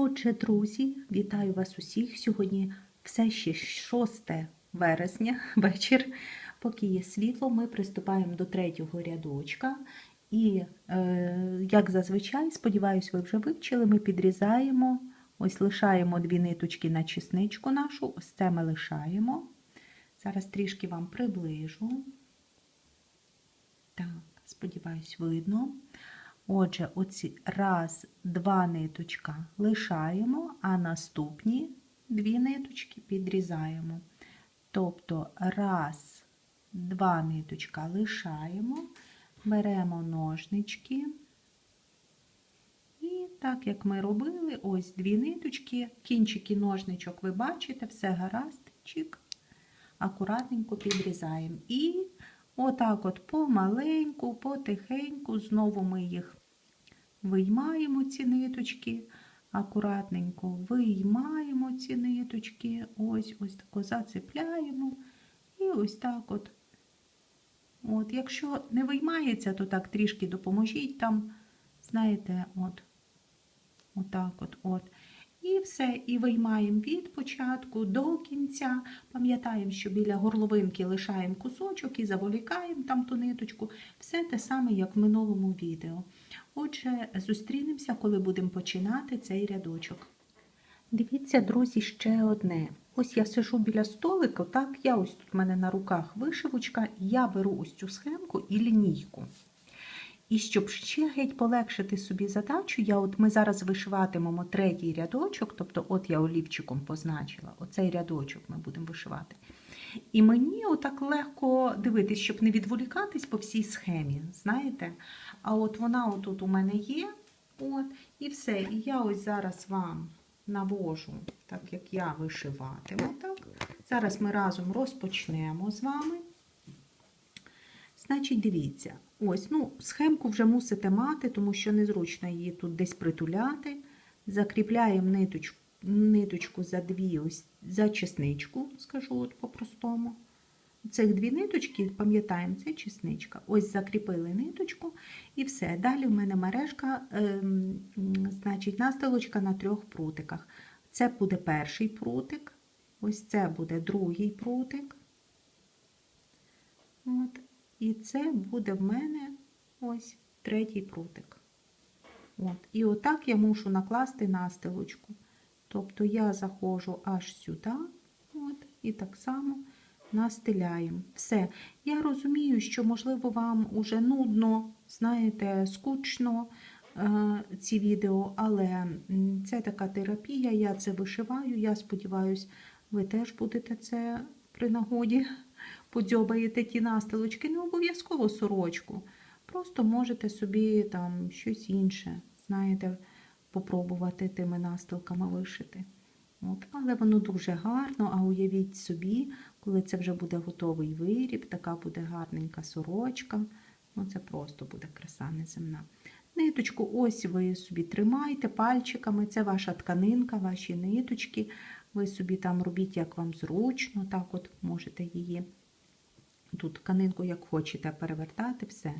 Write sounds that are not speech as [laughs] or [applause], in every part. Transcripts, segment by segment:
Отже, друзі, вітаю вас усіх. Сьогодні все ще 6 вересня, [laughs] вечір. Поки є світло, ми приступаємо до третього рядочка. І, е, як зазвичай, сподіваюсь, ви вже вивчили, ми підрізаємо, ось лишаємо дві ниточки на чесничку нашу, ось це ми лишаємо. Зараз трішки вам приближу. Так, сподіваюсь, видно. Отже, оці раз, два ниточка лишаємо, а наступні дві ниточки підрізаємо. Тобто раз, два ниточка лишаємо, беремо ножнички. І так як ми робили, ось дві ниточки, кінчики ножничок ви бачите, все гаразд, чик, акуратненько підрізаємо. І отак от помаленьку, потихеньку, знову ми їх виймаємо ці ниточки, акуратненько виймаємо ці ниточки, ось ось тако зацепляємо. І ось так от. От, Якщо не виймається, то так трішки допоможіть там, знаєте, от, отак от, от. І все, і виймаємо від початку до кінця. Пам'ятаємо, що біля горловинки лишаємо кусочок і заволікаємо там ту ниточку. Все те саме, як в минулому відео. Отже, зустрінемося, коли будемо починати цей рядочок. Дивіться, друзі, ще одне. Ось я сижу біля столика, так, я ось тут в мене на руках вишивочка, я беру ось цю схемку і лінійку. І щоб ще геть полегшити собі задачу, я от ми зараз вишиватимемо третій рядочок, тобто от я олівчиком позначила, оцей рядочок ми будемо вишивати. І мені отак легко дивитись, щоб не відволікатись по всій схемі, знаєте? А от вона отут у мене є, от, і все. І я ось зараз вам навожу, так як я вишиватиму. Так. Зараз ми разом розпочнемо з вами. Значить, дивіться, ось, ну, схемку вже мусите мати, тому що незручно її тут десь притуляти. Закріпляємо ниточку, ниточку за дві, ось за чесничку, скажу от по-простому. Цих дві ниточки, пам'ятаємо, це чесничка. Ось закріпили ниточку і все. Далі в мене мережка, ем, значить, настилочка на трьох прутиках. Це буде перший прутик, ось це буде другий прутик. От. І це буде в мене ось третій прутик. От. І отак я мушу накласти настилочку. Тобто я заходжу аж сюди, от, і так само настиляємо. Все. Я розумію, що, можливо, вам уже нудно, знаєте, скучно е, ці відео, але це така терапія, я це вишиваю. Я сподіваюся, ви теж будете це при нагоді подзьобаєте ті настилочки, не обов'язково сорочку. Просто можете собі там щось інше, знаєте, попробувати тими настилками вишити. От. Але воно дуже гарно, а уявіть собі, коли це вже буде готовий виріб, така буде гарненька сорочка. Ну, Це просто буде краса неземна. Ниточку ось ви собі тримайте пальчиками, це ваша тканинка, ваші ниточки. Ви собі там робіть, як вам зручно, так от можете її. Тут тканинку, як хочете, перевертати, все.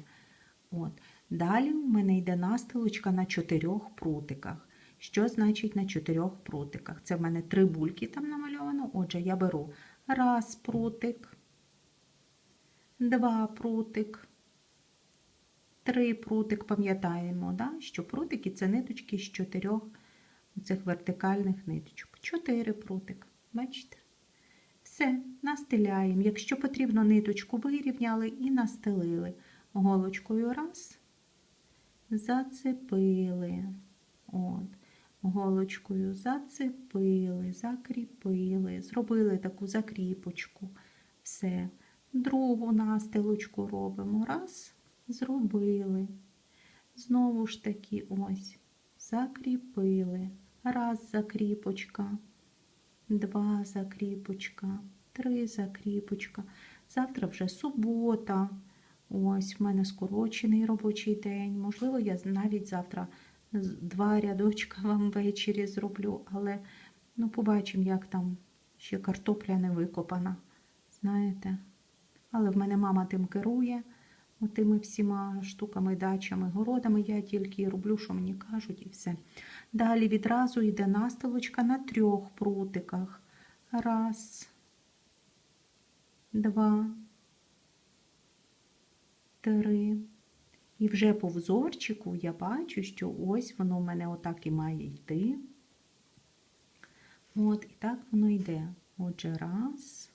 От. Далі в мене йде настилочка на чотирьох прутиках. Що значить на чотирьох прутиках? Це в мене три бульки там намальовано. Отже, я беру раз прутик, два прутик, три прутик. Пам'ятаємо, да? що прутики це ниточки з чотирьох цих вертикальних ниточок. Чотири прутик. Бачите? Все, настиляємо. Якщо потрібно, ниточку вирівняли і настелили. Голочкою раз, зацепили. От. Голочкою зацепили, закріпили, зробили таку закріпочку. Все. Другу настилочку робимо. Раз, зробили. Знову ж таки, ось, закріпили. Раз закріпочка два закріпочка, три закріпочка. Завтра вже субота. Ось в мене скорочений робочий день. Можливо, я навіть завтра два рядочка [laughs] вам ввечері зроблю, але ну, побачимо, як там ще картопля не викопана. Знаєте? Але в мене мама тим керує, отими всіма штуками, дачами, городами. Я тільки роблю, що мені кажуть, і все. Далі відразу йде настилочка на трьох прутиках. Раз, два, три. І вже по взорчику я бачу, що ось воно в мене отак і має йти. От, і так воно йде. Отже, раз.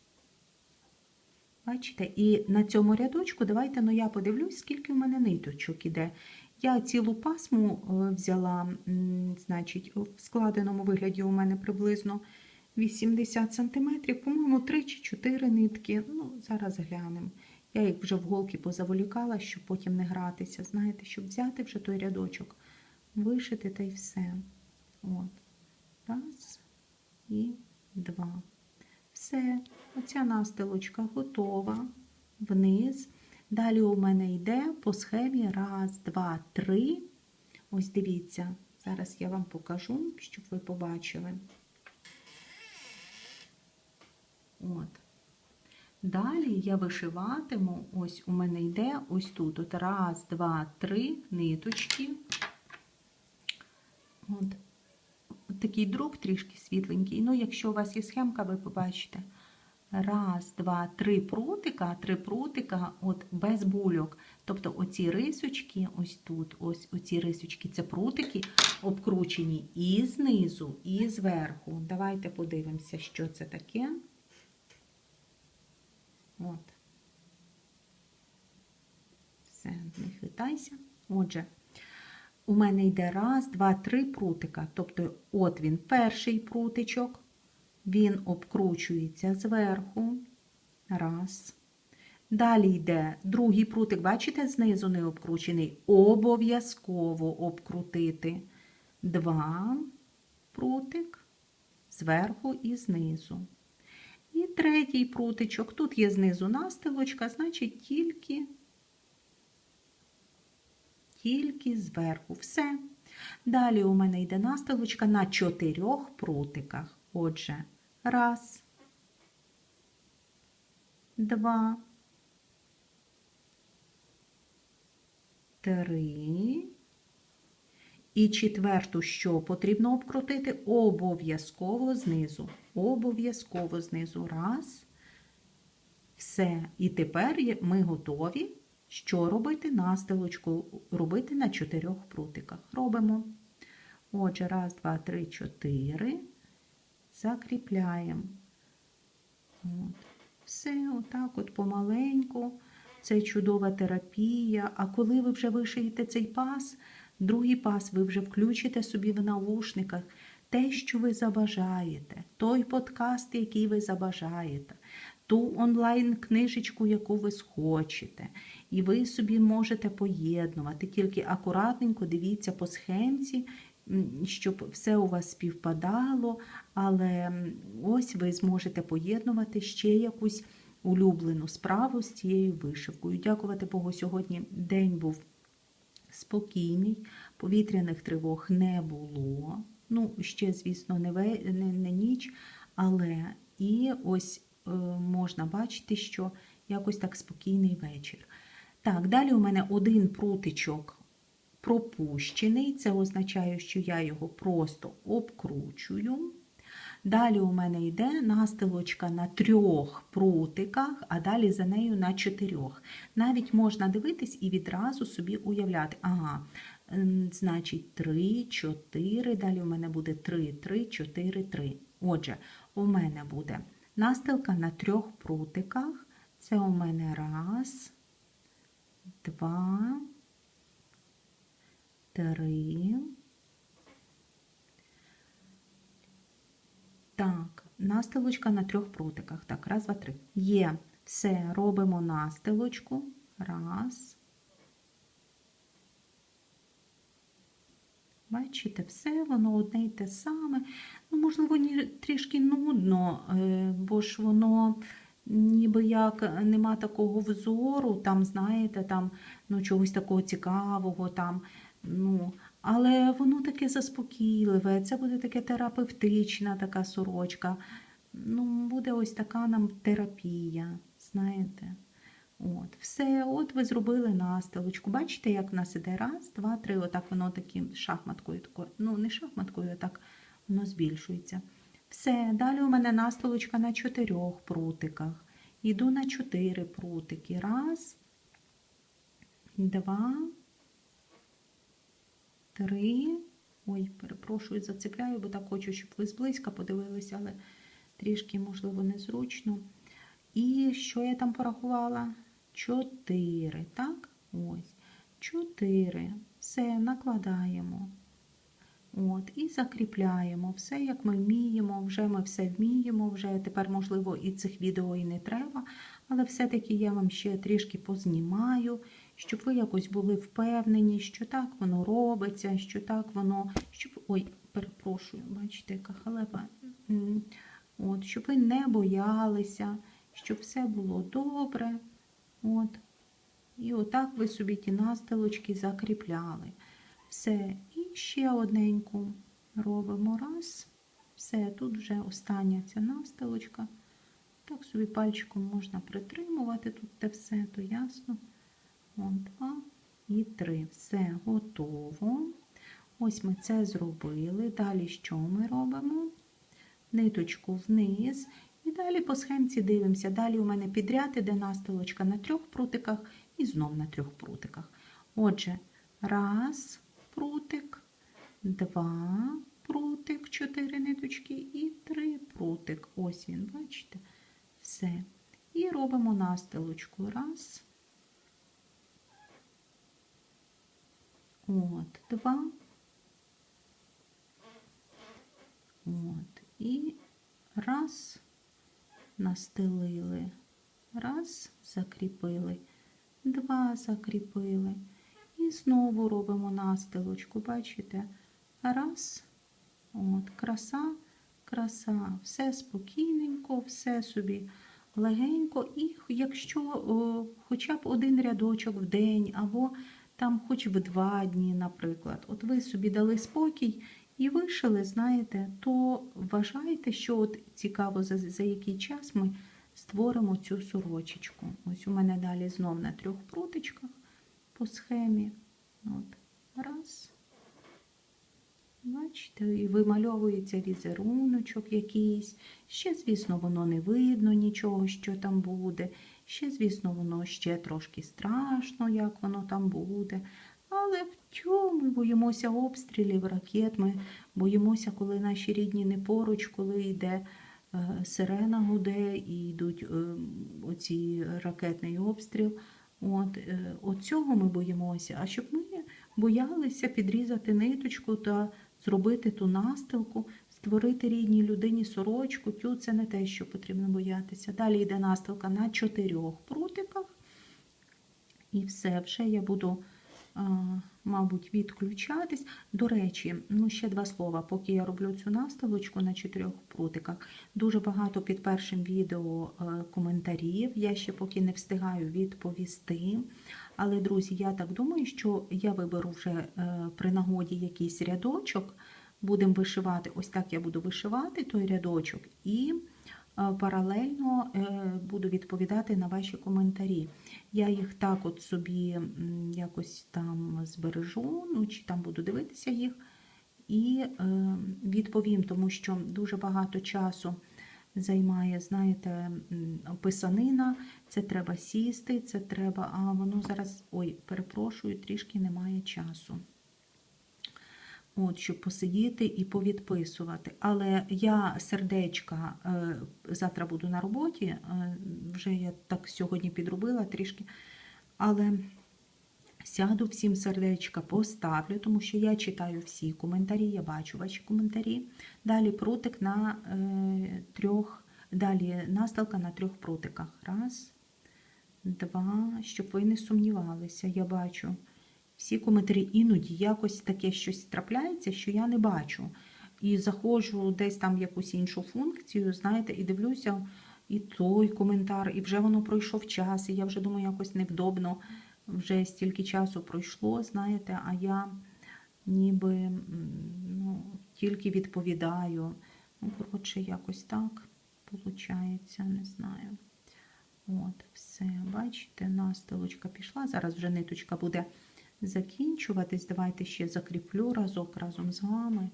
Бачите? І на цьому рядочку давайте ну, я подивлюсь, скільки в мене ниточок іде. Я цілу пасму е, взяла, значить, в складеному вигляді у мене приблизно 80 см, по-моєму, 3 чи 4 нитки. Ну, зараз глянемо. Я їх вже в голки позаволікала, щоб потім не гратися. Знаєте, щоб взяти вже той рядочок, вишити та й все. От. Раз і два. Все, оця настилочка готова вниз. Далі у мене йде по схемі раз, два, три. Ось дивіться, зараз я вам покажу, щоб ви побачили. От. Далі я вишиватиму, ось у мене йде ось тут. От раз, два, три ниточки. От. От такий друк трішки світленький. Ну, якщо у вас є схемка, ви побачите. Раз, два, три прутика, три прутика от без бульок. Тобто оці рисочки, ось тут, ось оці рисочки, це прутики обкручені і знизу, і зверху. Давайте подивимося, що це таке. От. Все, не хвитайся. Отже, у мене йде раз, два, три прутика. Тобто, от він, перший прутичок, він обкручується зверху. Раз. Далі йде другий прутик, бачите, знизу не обкручений. Обов'язково обкрутити. Два прутик зверху і знизу. І третій прутичок. Тут є знизу настилочка, значить тільки, тільки зверху. Все. Далі у мене йде настилочка на чотирьох прутиках. Отже, раз, два, три. І четверту, що потрібно обкрутити, обов'язково знизу. Обов'язково знизу. Раз. Все. І тепер ми готові. Що робити? Настилочку робити на чотирьох прутиках. Робимо. Отже, раз, два, три, чотири. Закріпляємо. От. Все, отак, от помаленьку. Це чудова терапія. А коли ви вже вишиєте цей пас, другий пас ви вже включите собі в навушниках те, що ви забажаєте, той подкаст, який ви забажаєте, ту онлайн-книжечку, яку ви схочете. І ви собі можете поєднувати. Тільки акуратненько дивіться по схемці, щоб все у вас співпадало, але ось ви зможете поєднувати ще якусь улюблену справу з цією вишивкою. Дякувати Богу, сьогодні день був спокійний, повітряних тривог не було. Ну, ще, звісно, не, ве... не, не ніч, але і ось е, можна бачити, що якось так спокійний вечір. Так, далі у мене один прутичок пропущений. Це означає, що я його просто обкручую. Далі у мене йде настилочка на трьох прутиках, а далі за нею на чотирьох. Навіть можна дивитись і відразу собі уявляти. Ага, значить 3, 4, далі у мене буде 3, 3, 4, 3. Отже, у мене буде настилка на трьох прутиках. Це у мене раз, два, три. Так, настилочка на трьох прутиках. Так, раз, два, три. Є. Все, робимо настилочку. Раз. Бачите, все, воно одне й те саме. Ну, можливо, трішки нудно, е, бо ж воно ніби як нема такого взору, там, знаєте, там, ну, чогось такого цікавого, там, ну, але воно таке заспокійливе, це буде таке терапевтична така сорочка. Ну, буде ось така нам терапія, знаєте. От, все, от ви зробили настилочку. Бачите, як в нас іде раз, два, три, отак воно таким шахматкою, такою, ну не шахматкою, а так воно збільшується. Все, далі у мене настилочка на чотирьох прутиках. Йду на чотири прутики. Раз, два, три. Ой, перепрошую, зацепляю, бо так хочу, щоб ви зблизька подивилися, але трішки, можливо, незручно. І що я там порахувала? Чотири, так? Ось. Чотири. Все, накладаємо. От, і закріпляємо все, як ми вміємо, вже ми все вміємо, вже тепер, можливо, і цих відео і не треба, але все-таки я вам ще трішки познімаю, щоб ви якось були впевнені, що так воно робиться, що так воно. Щоб... Ой, перепрошую, бачите, яка халепа. От, щоб ви не боялися, щоб все було добре. От. І отак ви собі ті настилочки закріпляли. Все, і ще одненьку робимо раз. Все, тут вже остання ця настилочка. Так собі пальчиком можна притримувати тут те все, то ясно. Вон два і три. Все готово. Ось ми це зробили. Далі що ми робимо? Ниточку вниз. І далі по схемці дивимося. Далі у мене підряд іде настилочка на трьох прутиках і знов на трьох прутиках. Отже, раз прутик, два прутик, чотири ниточки і три прутик. Ось він, бачите? Все. І робимо настилочку. Раз. От, два. От. І раз, настелили. Раз, закріпили. Два закріпили. І знову робимо настилочку, бачите? Раз. От, краса, краса. Все спокійненько, все собі легенько. І якщо о, хоча б один рядочок в день, або там хоч в два дні, наприклад, от ви собі дали спокій і вишили, знаєте, то вважайте, що от цікаво, за, за який час ми створимо цю сорочечку. Ось у мене далі знов на трьох прутичках по схемі. От, раз. Бачите, і вимальовується візеруночок якийсь. Ще, звісно, воно не видно нічого, що там буде. Ще, звісно, воно ще трошки страшно, як воно там буде. Але в чому ми боїмося обстрілів, ракет, ми боїмося, коли наші рідні не поруч, коли йде е, сирена гуде і йдуть е, оці ракетний обстріл. От, е, от цього ми боїмося. А щоб ми боялися підрізати ниточку та зробити ту настилку, створити рідній людині сорочку, тю це не те, що потрібно боятися. Далі йде настилка на чотирьох прутиках. І все, вже я буду, мабуть, відключатись. До речі, ну ще два слова. Поки я роблю цю настилочку на чотирьох прутиках, дуже багато під першим відео е, коментарів. Я ще поки не встигаю відповісти. Але, друзі, я так думаю, що я виберу вже е, при нагоді якийсь рядочок. Будемо вишивати, ось так я буду вишивати той рядочок, і е, паралельно е, буду відповідати на ваші коментарі. Я їх так от собі якось там збережу, ну чи там буду дивитися їх і е, відповім, тому що дуже багато часу займає, знаєте, писанина, це треба сісти, це треба, а воно зараз, ой, перепрошую, трішки немає часу. От, щоб посидіти і повідписувати. Але я сердечка е, завтра буду на роботі, е, вже я так сьогодні підробила трішки. Але сяду всім сердечка, поставлю, тому що я читаю всі коментарі, я бачу ваші коментарі. Далі прутик на е, трьох, далі настилка на трьох прутиках. Раз, два, щоб ви не сумнівалися, я бачу всі коментарі іноді якось таке щось трапляється, що я не бачу. І заходжу десь там в якусь іншу функцію, знаєте, і дивлюся і той коментар, і вже воно пройшов час, і я вже думаю, якось невдобно, вже стільки часу пройшло, знаєте, а я ніби ну, тільки відповідаю. Ну, коротше, якось так виходить, не знаю. От, все, бачите, настилочка пішла. Зараз вже ниточка буде закінчуватись. Давайте ще закріплю разок разом з вами.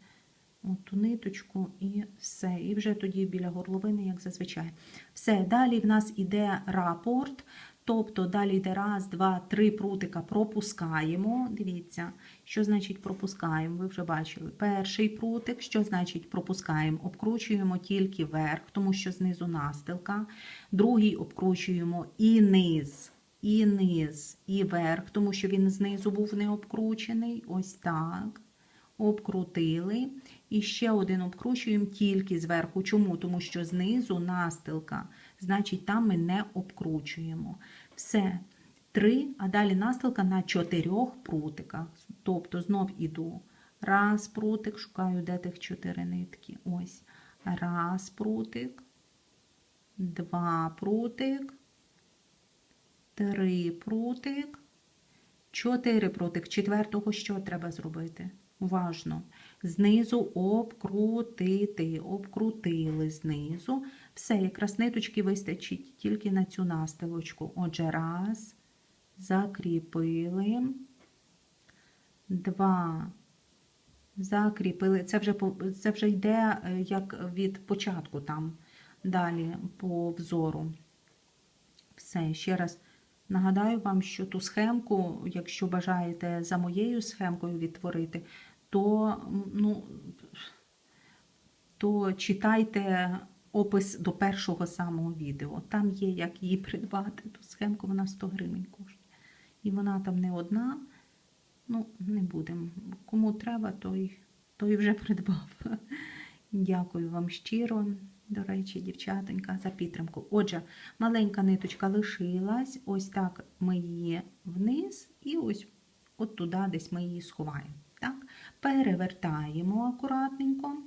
Ту ниточку і все. І вже тоді біля горловини, як зазвичай. Все, далі в нас іде рапорт. Тобто далі йде раз, два, три прутика пропускаємо. Дивіться, що значить пропускаємо, ви вже бачили. Перший прутик, що значить пропускаємо? Обкручуємо тільки верх, тому що знизу настилка. Другий обкручуємо і низ, і низ, і верх, тому що він знизу був не обкручений. Ось так. Обкрутили. І ще один обкручуємо тільки зверху. Чому? Тому що знизу настилка, значить, там ми не обкручуємо. Все. Три, а далі настилка на чотирьох прутиках. Тобто знов іду. Раз прутик, шукаю, де тих чотири нитки. Ось. Раз прутик, два прутик, три прутик, чотири прутик. Четвертого що треба зробити? Уважно. Знизу обкрутити. Обкрутили знизу. Все, якраз ниточки вистачить тільки на цю настилочку. Отже, раз, закріпили. Два. Закріпили. Це вже, це вже йде е, як від початку там. Далі по взору. Все, ще раз нагадаю вам, що ту схемку, якщо бажаєте за моєю схемкою відтворити, то, ну, то читайте опис до першого самого відео. Там є, як її придбати. Ту схемку вона 100 гривень коштує. І вона там не одна. Ну, не будемо. Кому треба, той, той вже придбав. Дякую вам щиро, до речі, дівчатонька, за підтримку. Отже, маленька ниточка лишилась. Ось так ми її вниз і ось от туди десь ми її сховаємо. Так? Перевертаємо акуратненько.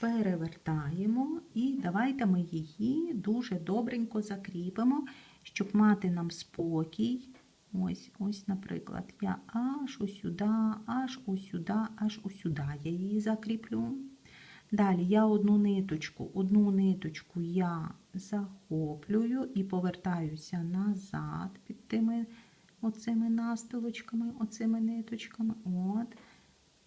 Перевертаємо і давайте ми її дуже добренько закріпимо, щоб мати нам спокій. Ось, ось, наприклад, я аж ось сюди, аж ось сюди, аж ось сюди я її закріплю. Далі я одну ниточку, одну ниточку я захоплюю і повертаюся назад під тими оцими настилочками, оцими ниточками. От,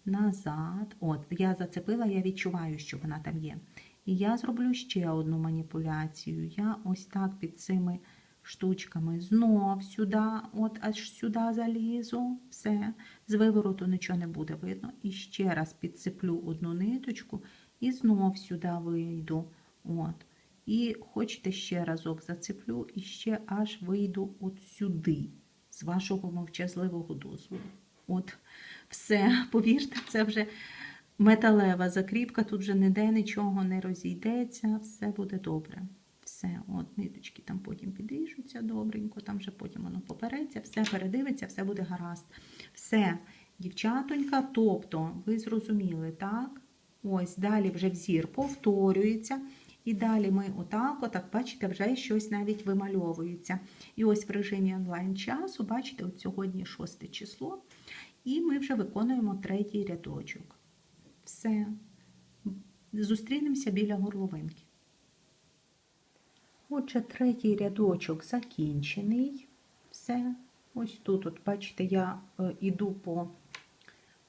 назад. От, я зацепила, я відчуваю, що вона там є. І я зроблю ще одну маніпуляцію. Я ось так під цими штучками знов сюди, от аж сюди залізу. Все. З вивороту нічого не буде видно. І ще раз підцеплю одну ниточку і знов сюди вийду. От. І хочете ще разок зацеплю, і ще аж вийду от сюди, з вашого мовчазливого дозволу. От, все, повірте, це вже металева закріпка, тут вже ніде нічого не розійдеться, все буде добре. Все, от ниточки там потім підріжуться добренько, там вже потім воно попереться, все передивиться, все буде гаразд. Все, дівчатонька, тобто, ви зрозуміли, так? Ось, далі вже взір повторюється. І далі ми отак, отак, бачите, вже щось навіть вимальовується. І ось в режимі онлайн часу, бачите, от сьогодні 6 число, і ми вже виконуємо третій рядочок. Все. Зустрінемося біля горловинки. Отже, третій рядочок закінчений. Все. Ось тут, от, бачите, я е, іду по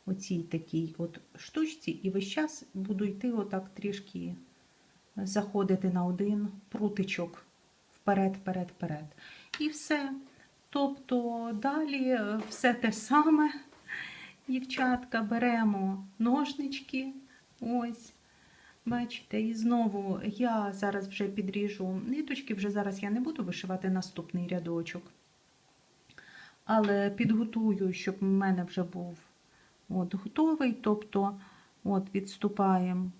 оцій такій от штучці, і весь час буду йти отак трішки заходити на один прутичок вперед, вперед, вперед. І все. Тобто далі е, все те саме. Дівчатка, беремо ножнички. Ось. Бачите, і знову я зараз вже підріжу ниточки, вже зараз я не буду вишивати наступний рядочок. Але підготую, щоб в мене вже був от, готовий. Тобто, от відступаємо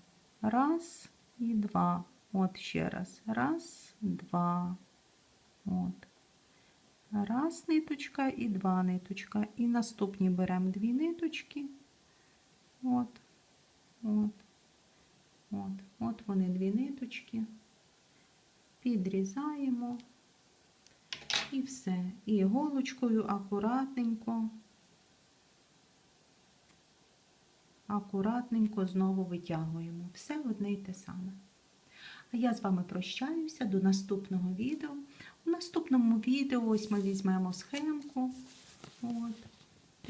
раз і два. От ще раз. Раз, два. От. Раз ниточка і два ниточка. І наступні беремо дві ниточки. От, от, от, от вони дві ниточки. Підрізаємо. І все. І іголочкою акуратненько, акуратненько знову витягуємо. Все одне й те саме. А я з вами прощаюся до наступного відео. У наступному відео ось ми візьмемо схемку. От.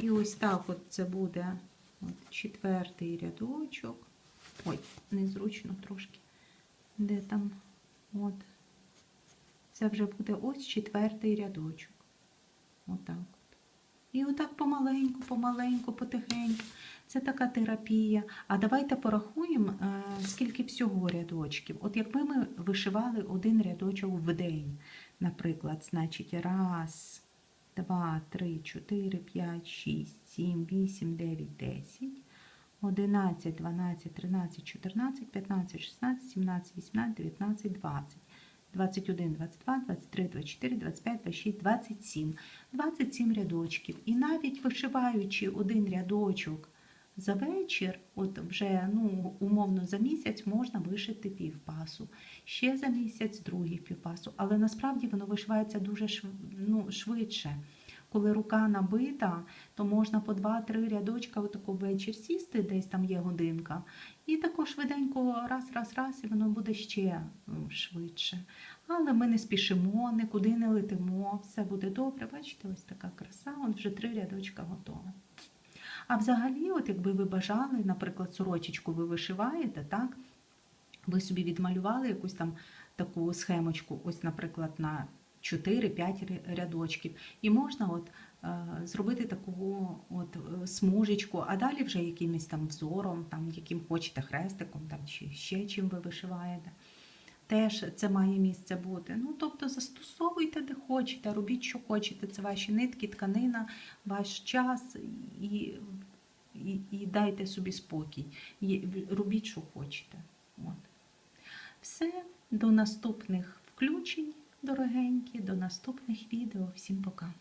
І ось так от це буде от, четвертий рядочок. Ой, незручно трошки. Де там? От. Це вже буде ось четвертий рядочок. Отак. от. І отак помаленьку, помаленьку, потихеньку. Це така терапія. А давайте порахуємо, е, скільки всього рядочків. От якби ми вишивали один рядочок в день, наприклад, значить, раз, два, три, чотири, п'ять, шість, сім, вісім, дев'ять, десять. 11, 12, 13, 14, 15, 16, 17, 18, 19, 20. 21, 22, 23, 24, 25, 26, 27. 27 рядочків. І навіть вишиваючи один рядочок за вечір, от вже ну, умовно за місяць можна вишити півпасу. Ще за місяць другий півпасу. Але насправді воно вишивається дуже ну, швидше. Коли рука набита, то можна по 2-3 рядочка отако вечір сісти, десь там є годинка, і тако швиденько раз, раз, раз, і воно буде ще швидше. Але ми не спішимо, нікуди не летимо, все буде добре. Бачите, ось така краса, от вже три рядочка готова. А взагалі, от якби ви бажали, наприклад, сорочечку ви вишиваєте, так? Ви собі відмалювали якусь там таку схемочку, ось, наприклад, на 4-5 рядочків. І можна от, е, зробити таку от, е, смужечку, а далі вже якимось там взором, там, яким хочете хрестиком там, чи ще чим ви вишиваєте. Теж це має місце бути. Ну, тобто застосовуйте де хочете, робіть, що хочете. Це ваші нитки, тканина, ваш час і, і, і дайте собі спокій. І робіть, що хочете. От. Все, до наступних включень, дорогенькі, до наступних відео. Всім пока.